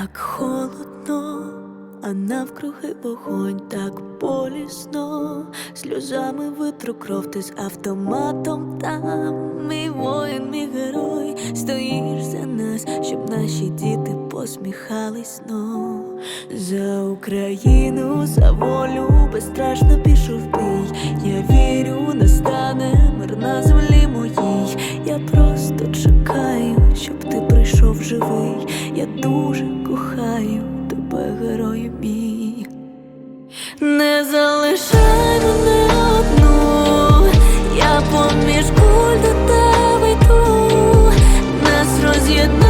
Так холодно, а навкруги вогонь так болісно, сльозами витру кров ти з автоматом там. Мій воїн, мій герой, стоїш за нас, щоб наші діти посміхались знов. За Україну, за волю безстрашно пішов в бій. Я вірю, настане мир на землі моїй. Я просто чекаю, щоб ти прийшов живий. Герою бій, Не залишай мене одну, я поміж куль до тебе йду, нас роз'єднали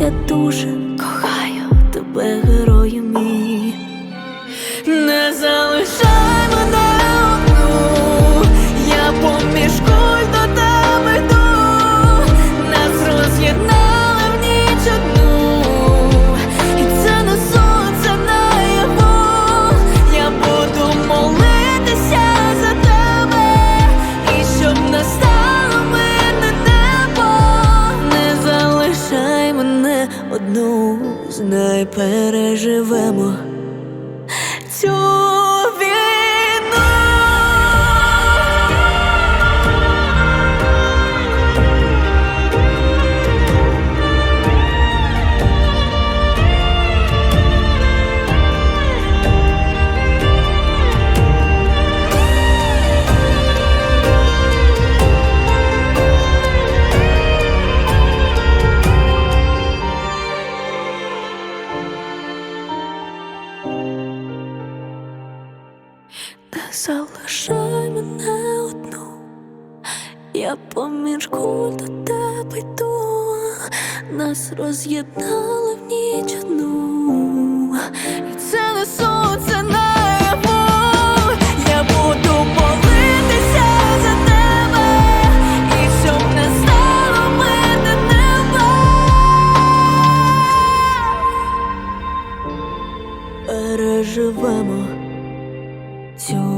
Я дуже кохаю тебе, герою мій. Не залишай переживемо. Цю залишай мене одну, я помірку до тебе йду, нас роз'єднали в ніч одну, і це не сон, це небо, я буду молитися за тебе, і щоб не стало мене неба. Переживемо. Цю